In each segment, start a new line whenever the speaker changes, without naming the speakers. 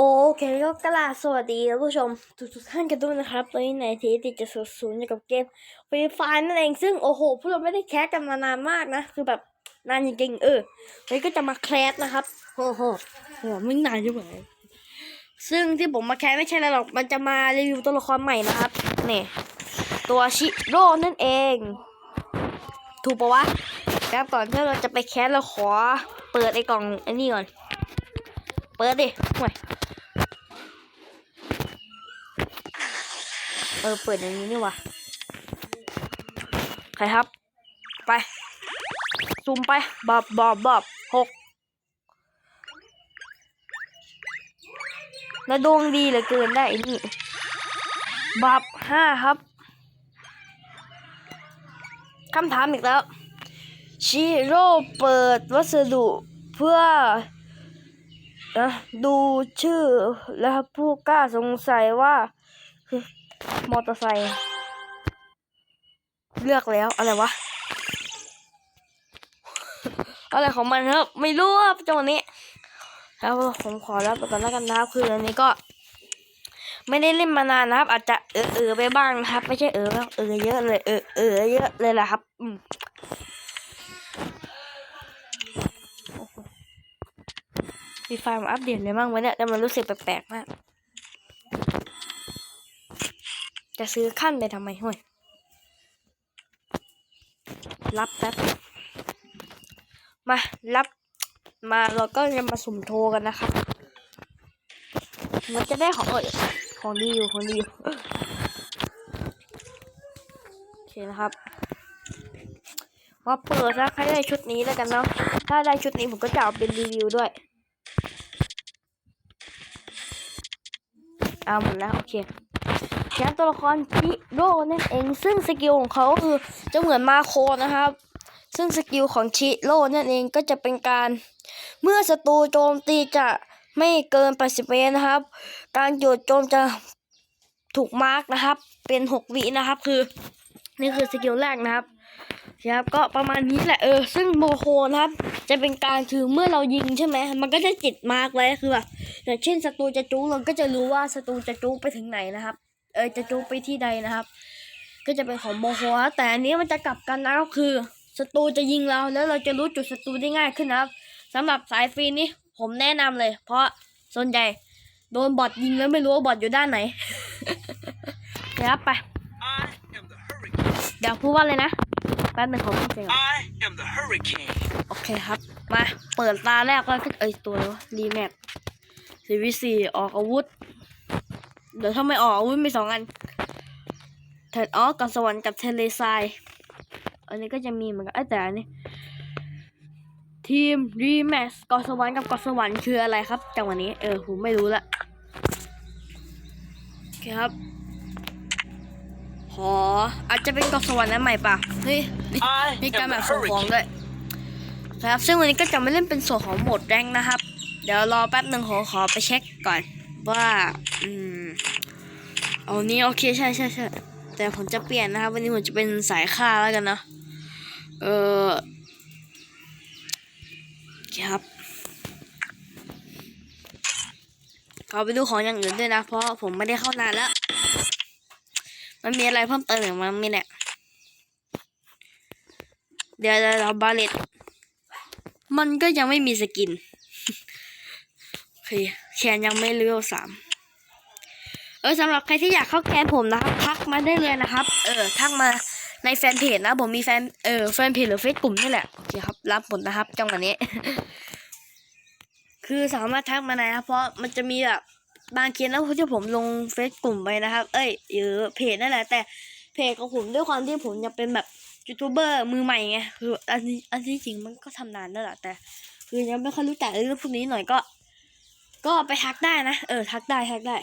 โอเคก็กราสวัสดีท่านผู้ชมทุกท่านกันด้วยนะครับตอนนี้ในทีติดจะสูศูนย์กับเกมฟรีไฟนั่นเองซึ่งโอ้โหพวกเราไม่ได้แคสกันมานานมากนะ คือแบบนานจริงๆเออวันนี้ก็จะมาแคสนะครับโอ้โหโอ้โหไม่นานจังเลยซึ่งที่ผมมาแคสไม่ใช่อะไรหรอกมันจะมารีวิวตัวละครใหม่นะครับนี่ตัวชิโร่นั่นเอง ถูกปะวะครับก่อนที่เราจะไปแคสเราขอเปิดไอ้กล่องอ้นี่ก่อน เปิดดิห่วยเออ เปิดอย่างนี้นี่วะใครครับ ไป ซูมไป บอบบอบบอบหกแล้วดวงดีเหลือเกินได้ไอ้นี่บับห้าครับ คำถามอีกแล้ว ชิโร่เปิดวัสดุเพื่อ นะดูชื่อและผู้กล้าสงสัยว่ามอเตอร์ไซค์เลือกแล้วอะไรวะ อะไรของมันครับ ไม่รู้ครับจังหวะนี้แล้วผมขอรับก่อนแล้วกันนะครับคืออันนี้ก็ ไม่ได้เล่นมานานนะครับ อาจจะเออเออไปบ้างนะครับ ไม่ใช่เออเออเยอะเลยเออเออเยอะเลยแหละครับ อืม มีไฟล์มาอัปเดตเลยบ้างวะเนี่ยแต่มันรู้สึกแปลกๆมาก จะซื้อขั้นไปทำไมห่วย รับแป๊บ มา รับ มาเราก็จะมาสุ่มโทรกันนะครับ มันจะได้ของเออของดีอยู่ ของดีอยู่โอเคนะครับมาเปิดนะใครได้ชุดนี้แล้วกันเนาะ ถ้าได้ชุดนี้ผมก็จะเอาเป็นรีวิวด้วย เอาหมดแล้วโอเคแชมป์ตัวละครพิโร่นั่นเอง ซึ่งสกิลของเขาคือจะเหมือนมาโคนะครับ ซึ่งสกิลของชิโร่นั่นเองก็จะเป็นการ เมื่อศัตรูโจมตีจะไม่เกิน 80เมตรนะครับ การโจดโจมจะถูกมาร์กนะครับ เป็น 6 วินะครับ คือ นี่คือสกิลแรกนะครับ ครับก็ประมาณนี้แหละเออ ซึ่งโมโคนะครับ จะเป็นการคือเมื่อเรายิงใช่ไหมมันก็จะจิตมาร์กไว้คือแบบอย่างเช่นศัตรูจะจู้เราก็จะรู้ว่าศัตรูจะจู้ไปถึงไหนนะครับ เออจะจู้ไปที่ใดนะครับ ก็จะเป็นของโมโคครับแต่อันนี้มันจะกลับกันนะก็คือศัตรูจะยิงเราแล้วเราจะรู้จุดศัตรูได้ง่ายขึ้นนะครับสำหรับสายฟรีนี่ผมแนะนำเลย เพราะส่วนใหญ่โดนบอทยิงแล้วไม่รู้ว่าบอทอยู่ด้านไหนนะครับไปเดี๋ยวพูดว่าเลยนะ ป๊บหนึงขอพูดเสียงก่อน
I am the hurricane.
โอเคครับ มา เปิดตาแรกก็เอ้ยตัวแล้วรีแมปซีวีสี่ออกอาวุธ เดี๋ยวถ้าไม่ออกอาวุธมีสองอันเถิดออกกับสวรรค์กับเทเลซายอันนี้ก็จะมีเหมือนกันเอ้ยแต่อันนี้ทีมรีแมปกอสวรรค์กับกอสวรรค์คืออะไรครับจังหวะนี้ เออ ผมไม่รู้ละโอเคครับข ออาจจะเป็นกอสวรรค์นั้นใหม่ป่ะเฮ้ย
I
มีการ
am
แบ
the
บส่งของ
hurricane.
ด้วยครับซึ่งวันนี้ก็จะไม่เล่นเป็นส่วนของโหมดแรงค์นะครับ เดี๋ยวรอแป๊บหนึ่งขอขอไปเช็คก่อนว่าอืมเอานี้โอเคใช่ใช่ใช่แต่ผมจะเปลี่ยนนะครับ วันนี้ผมจะเป็นสายฆ่าแล้วกันเนาะเออโอเคครับขอไปดูของอย่างอื่นด้วยนะ เพราะผมไม่ได้เข้านานแล้ว มันมีอะไรเพิ่มเติมอย่างมันมีเนี่ยเดี๋ยวเราบาเลตมันก็ยังไม่มีสกินโอเคแคนยังไม่เลเวลสามเออสำหรับใครที่อยากเข้าแคนผมนะครับทักมาได้เลยนะครับ เออทักมาในแฟนเพจนะ ผมมีแฟนเออแฟนเพจหรือเฟซกลุ่มนี่แหละโอเคครับรับหมนะครับจังหวะนี้ คือสามารถทักมานะครับเพราะมันจะมีแบบ บางเคสนะที่ผมลงเฟซกลุ่มไปนะครับ เอ้ยหรือเพจนั่นแหละ แต่เพจของผมด้วยความที่ผมยังเป็นแบบยูทูบเบอร์มือใหม่ไงคืออันนี้อันที่จริงมันก็ทำนานแล้วแหละแต่ คือยังไม่ค่อยรู้จักเรื่องพวกนี้หน่อยก็ ก็ไปทักได้นะเออทักได้ทักได้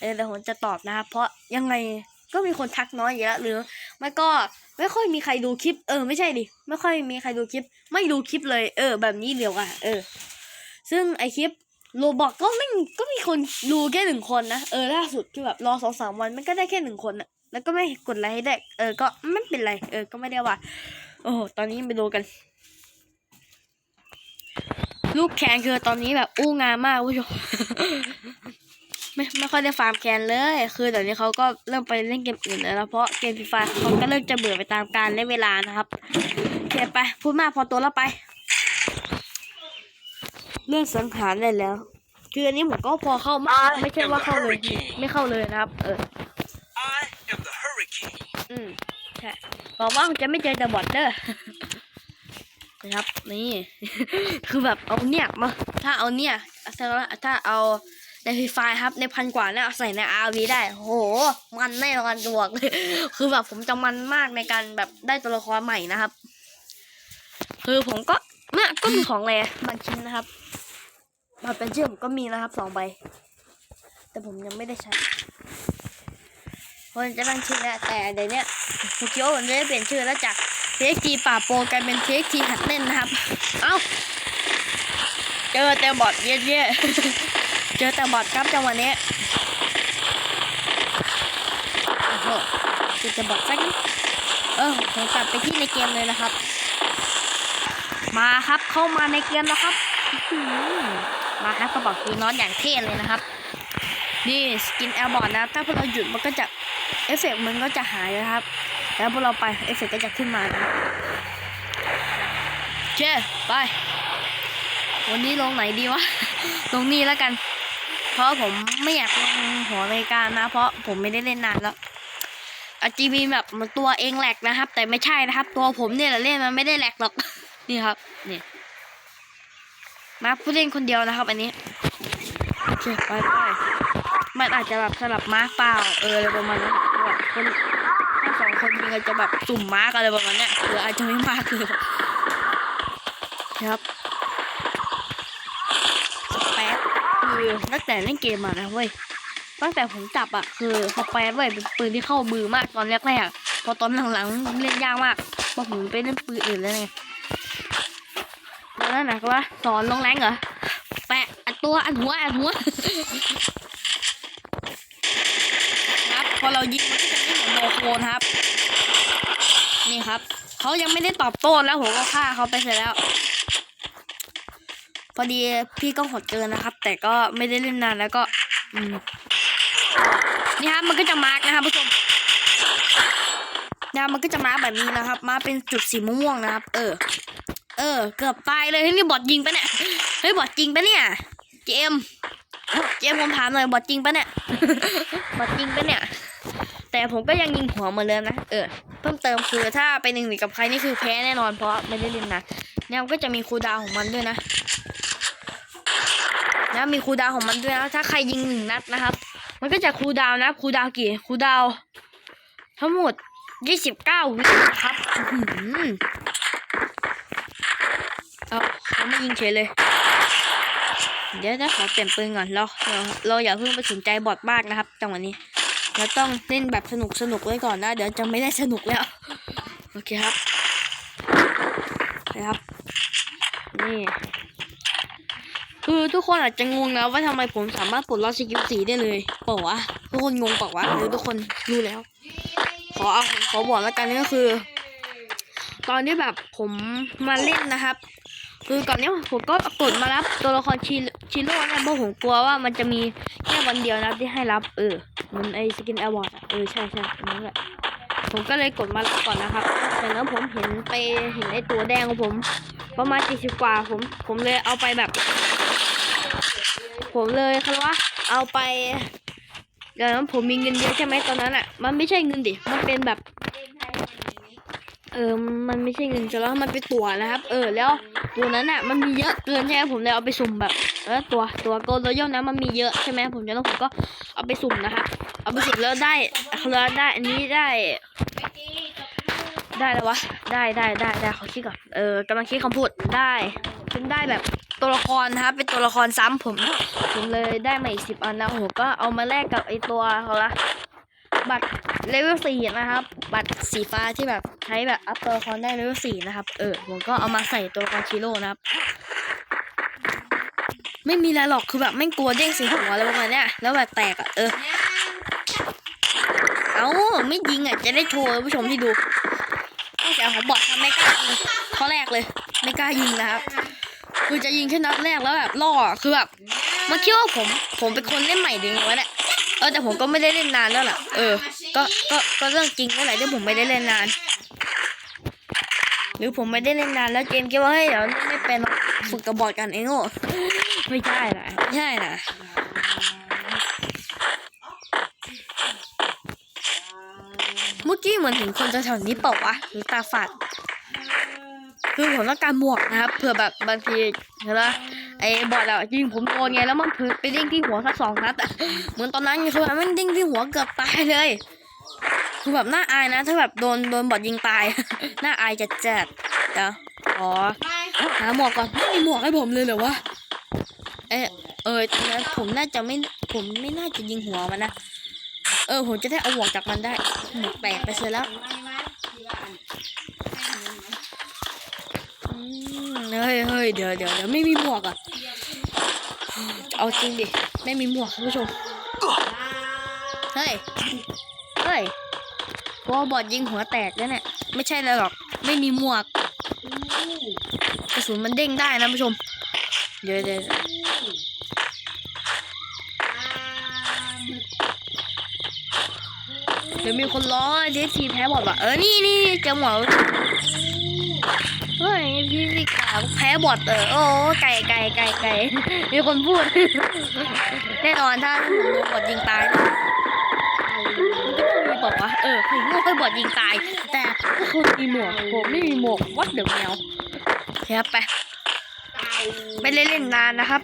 เออแต่ผมจะตอบนะครับเพราะยังไงก็มีคนทักน้อยเยอะหรือไม่ก็ไม่ค่อยมีใครดูคลิป เออไม่ใช่ดิไม่ค่อยมีใครดูคลิป ไม่ดูคลิปเลย เออ แบบนี้เดียวอะเออ ซึ่งไอคลิป โลบอกก็ไม่ก็มีคนดูแค่หนึ่งคนนะ เออล่าสุดคือแบบรอสองสามวันมันก็ได้แค่หนึ่งคนอะแล้วก็ไม่กดไลค์ให้ได้ เออก็ไม่เป็นไร เออก็ไม่ได้ว่า โอ้ตอนนี้ไปดูกัน ลูกแคนคือตอนนี้แบบอู้งานมากผู้ชมไม่ไม่ค่อยได้ฟาร์มแคนเลย คือเดี๋ยวนี้เขาก็เริ่มไปเล่นเกมอื่นแล้วเพราะเกมฟรีไฟเขาก็เริ่มจะเบื่อไปตามกาลและเวลานะครับโอเคไป พูดมากพอตัวแล้วไป เรื่องสังหารได้แล้ว คืออันนี้ผมก็พอเข้ามากไม่ใช่ว่าเข้าเลยไม่เข้าเลยนะครับ เออ
I am the hurricane.
อืมใช่บอกว่าจะไม่เจอแต่บอทเด้อนะครับนี่คือแบบเอาเนี่ยมาถ้าเอาเนี่ยถ้าถ้าเอาในฟรีไฟครับในพันกว่าเนี่ยเอาใส่ในอาวีได้โห มันแน่นอนจะบอกเลยคือแบบผมจะมันมากในการแบบได้ตัวละครใหม่นะครับ คือผมก็เนี่ยก็มีของแรบางชิ้นนะครับมาเป็นชื่อผมก็มีนะครับสองใบ แต่ผมยังไม่ได้ใช้คนจะตั้งชื่อแล้วแต่เดี๋ยวนี้ยผมคิดว่าผมจะได้เปลี่ยนชื่อแล้วจาก TXT ป่าโปกลายเป็น TXT หัดเล่นนะครับ เอ้า เจอแต่บอทเย่ๆเจอแต่บอทครับจังหวะนี้โอ้โหเจอแต่บอทซะงั้นเออผมกลับไปที่ในเกมเลยนะครับ มาครับเข้ามาในเกมแล้วครับมาครับกระบอกคือนอนอย่างเท่เลยนะครับ นี่สกินแอลบอร์ดนะ ถ้าพวกเราหยุดมันก็จะเอฟเฟกต์มันก็จะหายนะครับ แล้วพวกเราไปเอฟเฟกต์ก็จะขึ้นมานะครับโอไป วันนี้ลงไหนดีวะ ลงนี่แล้วกัน เพราะผมไม่อยากลงหัวรายการนะ เพราะผมไม่ได้เล่นนานแล้วอาจจะมีแบบมันตัวเองแหลกนะครับ แต่ไม่ใช่นะครับ ตัวผมเนี่ยแหละเล่นมันไม่ได้แหลกหรอก นี่ครับ นี่ มาผู้เล่นคนเดียวนะครับ อันนี้โอเคไปไปมันอาจจะแบบสลับม้าเปล่า เอออะไรประมาณนี้แบบคนถ้าสองคนยิงอาจจะแบบสุ่มม้ากันอะไรประมาณนี้หรืออาจจะไม่มากเลยครับสเปซคือตั้งแต่เล่นเกมมานะเว้ยตั้งแต่ผมจับอะคือสเปซเว้ยเป็นปืนที่เข้ามือมากตอนแรกๆพอตอนหลังๆเล่นยากมากเพราะผมไปเล่นปืนอื่นแล้วไง นนั้นนะก็ว่าสอนลงแรงเหรอ แปะอัดตัวอัดหัวอัดหัว ครับพอเรายิงมันก็จะไม่เหมือนโมโคนครับ นี่ครับ เขายังไม่ได้ตอบโต้แล้วผมก็ฆ่าเขาไปเสร็จแล้ว พอดีพี่ก็หดเกินนะครับ แต่ก็ไม่ได้เล่นนานแล้วก็นี่ครับมันก็จะมาร์กนะครับผู้ชมนะมันก็จะมาแบบนี้นะครับ มาเป็นจุดสีม่วงนะครับ เออ เออ เกือบตายเลยเฮ้ยนี่บอทยิงปะเนี่ย เฮ้ยบอทจริงปะเนี่ย เจมส์เจมส์ผมถามหน่อยบอทจริงปะเนี่ย บอทจริงปะเนี่ย แต่ผมก็ยังยิงหัวเหมือนเดิมนะ เออ เพิ่มเติมคือถ้าไปหนึ่งหนึ่งกับใครนี่คือแพ้แน่นอนเพราะไม่ได้เล่นนะเนี่ยมันก็จะมีคูลดาวน์ของมันด้วยนะนะมีคูลดาวน์ของมันด้วยนะถ้าใครยิงหนึ่งนัดนะครับ มันก็จะคูลดาวน์นะคูลดาวน์กี่คูลดาวน์ทั้งหมดยี่สิบเก้าวินะครับอื้อหือ เอาเขาไม่ยิงเฉยเลย เดี๋ยวนะขอเปลี่ยนปืนก่อนเราเราเราอย่าเพิ่งไปสนใจบอทมากนะครับจังหวะนี้เราต้องเล่นแบบสนุกสนุกไว้ก่อนนะ เดี๋ยวจะไม่ได้สนุกแล้ว โอเคครับนะครับ นี่ คือทุกคนอาจจะงงนะว่าทำไมผมสามารถปลดล็อกสกิลสีได้เลยเปล่าทุกคนงงเปล่าหรือทุกคนรู้แล้ว ขอเอาขอบอกแล้วกันก็คือ ตอนที่แบบผมมาเล่นนะครับ คือก่อนเนี้ยผมก็กดมารับตัวละครชิชิโร่เนี่ยเพราะผมกลัวว่ามันจะมีแค่วันเดียวนะที่ให้รับเออเหมันไอสกินอวอร์ดเออใช่ใช่นั่นแหละผมก็เลยกดมารับก่อนนะครับแต่แล้วผมเห็นไปเห็นไอตัวแดงของผม ประมาณสี่สิบกว่าผมผมเลยเอาไปแบบ ผมเลยคือว่าเอาไปเดี๋ยวนั้นผมมีเงินเยอะใช่ไหมตอนนั้นอะ มันไม่ใช่เงินดิ มันเป็นแบบ เออมันไม่ใช่เงินจะแล้วมันเป็นตัวนะครับ เออแล้วตัวนั้นอะมันมีเยอะเกินใช่ไหมผมเลยเอาไปสุ่มแบบเออตัวตัวโกลโรยัลนะมันมีเยอะใช่ไหมผมจะต้องผมก็เอาไปสุ่มนะครับเอาไปสุ่มแล้วได้แล้วได้อันนี้ได้ ได้แล้ววะได้ได้ได้ได้ขอคิดก่อนเออกำลังคิดคำพูดได้เป็นได้แบบตัวละครนะครับเป็นตัวละครซ้ำผมผมเลยได้มาอีกสิบอันนะผมก็เอามาแลกกับไอตัวเขาละบัตร เลเวลสี่นะครับ บัตรสีฟ้าที่แบบใช้แบบอัพตัวละครได้เลเวลสี่นะครับ เออผมก็เอามาใส่ตัวละครชิโร่นะครับ ไม่มีอะไรหรอกคือแบบไม่กลัวเด้งสีหัวอะไรประมาณเนี้ยแล้วแบบแตกอะเออ เอาไม่ยิงอะจะได้โชว์ผู้ชมที่ดูตั้งแต่ผมบอกทำไม่กล้ายิงข้อแรกเลย ไม่กล้ายิงนะครับคือจะยิงแค่นัดแรกแล้วแบบล่อคือแบบมันคิดว่าผมผมเป็นคนเล่นใหม่ดึงวะเนี่ยเออแต่ผมก็ไม่ได้เล่นนานแล้วล่ะเออ ก็ก็ก็เรื่องจริงนั่นแหละที่ผมไม่ได้เล่นนาน หรือผมไม่ได้เล่นนานแล้วเกมคิดว่าเฮ้ยเดี๋ยวไม่เป็นหรอกฝึกกระบอกกันเองโง่ไม่ใช่นะไม่ใช่นะเมื่อกี้เหมือนเห็นคนแถวๆนี้เปล่าวะหรือตาฝาดคือผมต้องการหมวกนะครับเผื่อแบบบางทีเห็นไหมไอ้บอดอะยิงผมโดนไงแล้วมันพื้นไปเด้งที่หัวสักสองนัดอะเหมือนตอนนั้นไงคือมันเด้งที่หัวเกือบตายเลย คือแบบน่าอายนะ ถ้าแบบโดนโดนบอดยิงตาย น่าอายจัดจัดเดี๋ยวขอหาหมวกก่อนไม่มีหมวกให้ผมเลยเหรอวะเออเออตอนนั้นผมน่าจะไม่ผมไม่น่าจะยิงหัวมันนะเออผมจะได้เอาหมวกจากมันได้หมวกแตกไปเสียแล้วเฮ้ยเฮ้ยเดี๋ยวเดี๋ยวเดี๋ยวไม่มีหมวกอะเอาจริงดิไม่มีหมวกคุณผู้ชมเฮ้ย เฮ้ยพอลบอดยิงหัวแตกแล้วเนี่ย ไม่ใช่เลยหรอก ไม่มีหมวกกระสุนมันเด้งได้นะผู้ชม เดี๋ยวเดี๋ยวเดี๋ยวมีคนล้อเดทีแพ้บอดว่ะเออ นี่นี่เจอหมวกเฮ้ยพี่พี่กาแพ้บอดเออ โอ้ไก่ไก่ไก่ไก่มีคนพูด แน่นอนถ้าผมโดนบอดยิงตายนก็ต้องมีบอกว่า เออใครโง่ให้บอดยิงตาย แต่ก็คนมีหมวกผมไม่มีหมวกวัดเดี๋ยวแมวครับไปไม่ได้เล่นนานนะครับ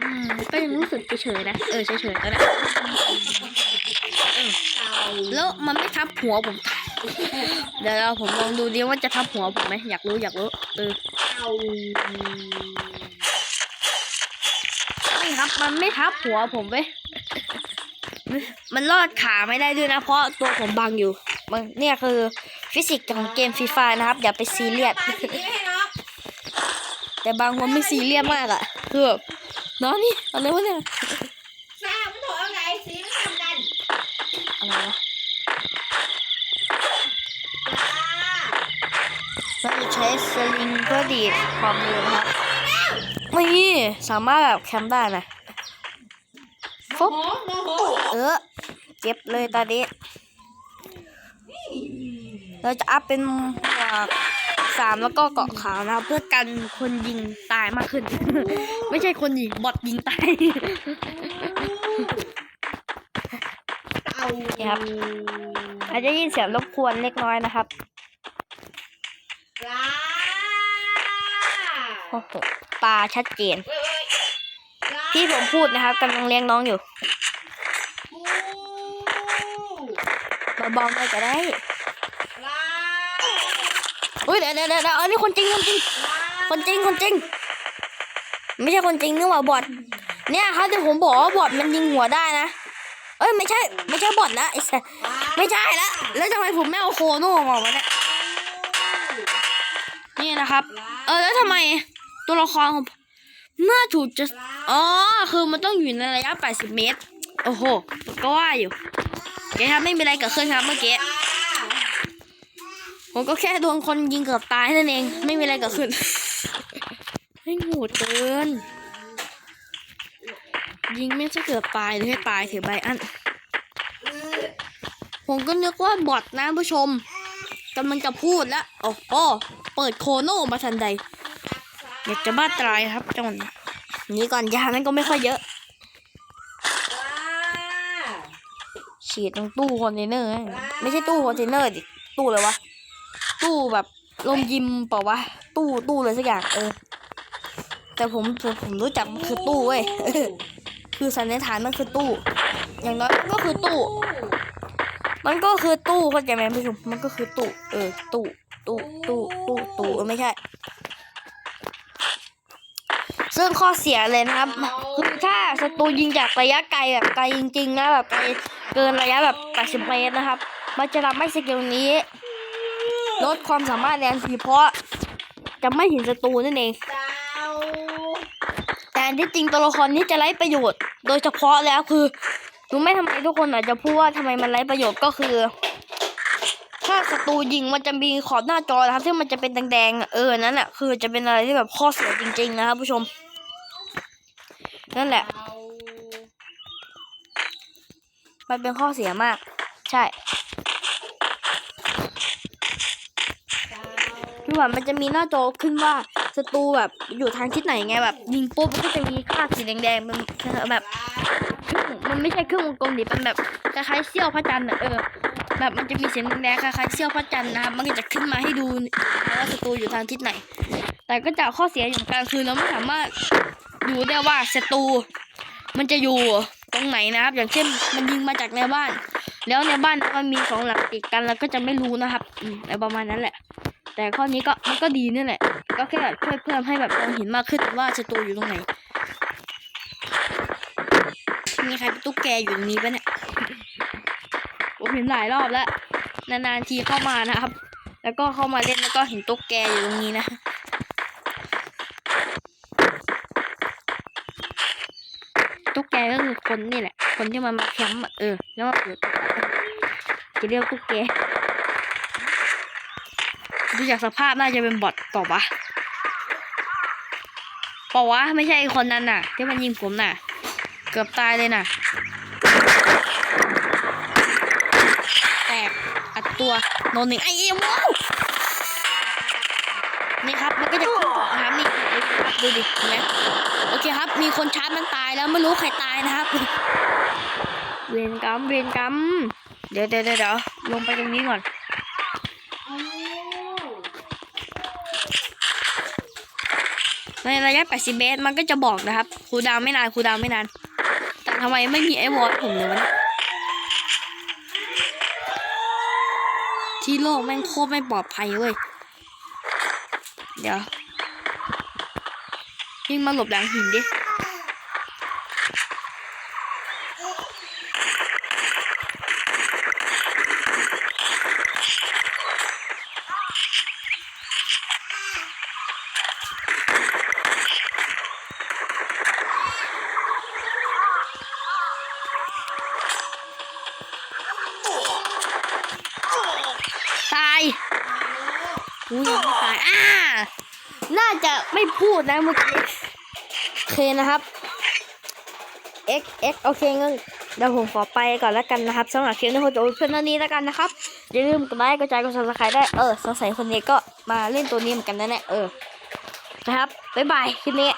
อืมก็ยังรู้สึกเฉยๆนะ เออเฉยๆก็ได้เออแล้วมันไม่ทับหัวผม เดี๋ยวเราผมลองดูดิว่าจะทับหัวผมไหมอยากรู้อยากรู้เออไม่ครับมันไม่ทับหัวผมเว้ย มันลอดขาไม่ได้ด้วยนะ เพราะตัวผมบังอยู่มันเนี่ยคือฟิสิกส์ของเกมฟรีไฟนะครับ อย่าไปซีเรียสแต่บางคนไม่ซีเรียสมากอะคือแบบน้องนี่อะไรวะเนี่ย
ทราบไม่ถูกเอาไหนสีไม่ทำกัน
อะไรวะ
จ้า
เราจะใช้สลิงเพื่อดีดความเร็วนะครับนี่สามารถแบบแคมได้นะ
โม
ฟุ๊บ
โหโมโห
เออเจ็บเลยตอนนี้ เราจะอัพเป็นหมวกสามแล้วก็เกาะขาวนะครับเพื่อกันคนยิงตายมากขึ้น ไม่ใช่คนยิงบอทยิงตาย
เอา
นี่ครับอาจจะยินเสียงรบกวนเล็กน้อยนะครับ
จ้า
โอ้โหปลาชัดเจน
เว้ยเว้ยจ้า
ที่ผมพูดนะครับกำลังเลี้ยงน้องอยู่
ปู
เบาๆหน่อยก็ได้
ปลา
อุ้ยเดี๋ยวเดี๋ยวเดี๋ยวอันนี้คนจริงคนจริง คนจริงคนจริง ไม่ใช่คนจริงนึกว่าบอทเนี่ยครับที่ผมบอกว่าบอทมันยิงหัวได้นะเอ้ยไม่ใช่ไม่ใช่บอทละไอ้สัสไม่ใช่ละแล้วทำไมผมไม่เอาโคโน่ออกมาเนี่ยนี่นะครับ เออแล้วทำไมตัวละครของผมเมื่อถูกจะอ๋อคือมันต้องอยู่ในระยะ 80 เมตร โอ้โห ก็ว่าอยู่ โอเคครับไม่มีอะไรเกิดขึ้นครับเมื่อกี้ผมก็แค่โดนคนยิงเกือบตายนั่นเอง ไม่มีอะไรเกิดขึ้นให้โหดเกินยิงไม่ใช่เกือบตายหรือให้ตายเถอะใบอันผมก็นึกว่าบอทนะผู้ชมกำลังจะพูดแล้วโอ้โหเปิดโคโน่มาทันใดอยากจะบ้าตายครับจังหวะนี้หนี่ก่อนยานั้นก็ไม่ค่อยเยอะ ฉีดตรงตู้คอนเทนเนอร์นะไม่ใช่ตู้คอนเทนเนอร์ดิตู้เลยวะตู้แบบลมยิมเปล่าวะตู้ตู้เลยสักอย่างเออ แต่ผมผมผมรู้จักมันคือตู้เว้ยเออคือสันนิษฐานมันคือตู้ อย่างน้อยมันก็คือตู้ มันก็คือตู้เข้าใจไหมผู้ชมมันก็คือตู้เออตู้ตู้ตู้ตู้ตู้เออไม่ใช่ ซึ่งข้อเสียเลยนะครับ คือถ้าศัตรูยิงจากระยะไกลแบบไกลจริงๆนะแบบไกล เกินระยะแบบ 80 เมตรนะครับ มันจะทำให้สกิลนี้ ลดความสามารถในทันทีเพราะจะไม่เห็นศัตรูนั่นเอง แต่ที่จริงตัวละครนี้จะไร้ประโยชน์ โดยเฉพาะแล้วคือรู้ไหมทำไมทุกคนอาจจะพูดว่าทำไมมันไร้ประโยชน์ก็คือ ถ้าศัตรูยิงมันจะมีขอบหน้าจอนะครับที่มันจะเป็นแดงๆเออนั่นแหละคือจะเป็นอะไรที่แบบข้อเสียจริง ๆ นะครับผู้ชม นั่นแหละ
เรา
มันเป็นข้อเสียมาก ใช่คือแบบมันจะมีหน้าจอขึ้นว่าศัตรูแบบอยู่ทางทิศไหนไงแบบยิงปุ๊บมันก็จะมีค่าสีแดงๆมันแบบมันไม่ใช่เครึ่องวงกลมดิเป็นแบบคล้ายๆเสี้ยวพระจันทร์อะเออแบบมันจะมีเสีแดงๆคล้ายๆเสี้ยวพระจันทร์นะครับมันก็จะขึ้นมาให้ดูว่าศัตรูอยู่ทางทิศไหน แต่ก็จะข้อเสียอย่างกลางคืนเราไม่สามารถดูได้ว่าศัตรูมันจะอยู่ ตรงไหนนะครับ อย่างเช่นมันยิงมาจากในบ้าน แล้วในบ้านมันมีสองหลังติดกันเราก็จะไม่รู้นะครับอืมอะไรประมาณนั้นแหละ แต่ข้อนี้ก็มันก็ดีนี่แหละ ก็แค่ช่วยเพิ่มให้แบบมองเห็นมากขึ้นว่าศัตรูอยู่ตรงไหนมีใครเป็นตุ๊กแกอยู่ตรงนี้ปะเนี่ยผมเห็นหลายรอบแล้วนานๆทีเข้ามานะครับ แล้วก็เข้ามาเล่นแล้วก็เห็นตุ๊กแกอยู่ตรงนี้นะ กแกก็คือคนนี่แหละ คนที่มันมาแคมป์เออ แล้วมาเปิดจะเรียกตุ๊กแกดูจากสภาพน่าจะเป็นบอทเปล่าวะปล่าวะไม่ใช่คนนั้นน่ะ ที่มันยิงผมน่ะ เกือบตายเลยน่ะ แตกอัดตัวโนนหนึ่งไอ้เอ็มว้าวนี่ครับมันก็จะ ดูดิเห็นไหมโอเคครับ มีคนชาร์จมันตายแล้วไม่รู้ใครตายนะครับ เวรกรรมเวรกรรมเดี๋ยวเดี๋ยวเดี๋ยวเดี๋ยวลงไปตรงนี้ก่อน
เอา
ในระยะ 80 เมตร มันก็จะบอกนะครับคูลดาวน์ไม่นานคูลดาวน์ไม่นาน แต่ทำไมไม่มีไอ้วอลผมเลยวะเนี่ยที่โลกแม่งโคตรไม่ปลอดภัยเว้ย เดี๋ยว ยิ่งมาหลบหลังหินดิตายอุ้ยยังไม่ตาย อ่า น่าจะไม่พูดนะเมื่อกี้ เคนะครับ x x โอเคงั้นเดี๋ยวผมขอไปก่อนแล้วกันนะครับสำหรับคลิปนี้ผมจะเพื่อนเท่านี้แล้วกันนะครับอย่าลืมกดไลค์กดแชร์กดซับสไครต์ได้เออสงสัยคนนี้ก็มาเล่นตัวนี้เหมือนกันนะเนี่ยเออนะครับบ๊ายบายคลิปนี้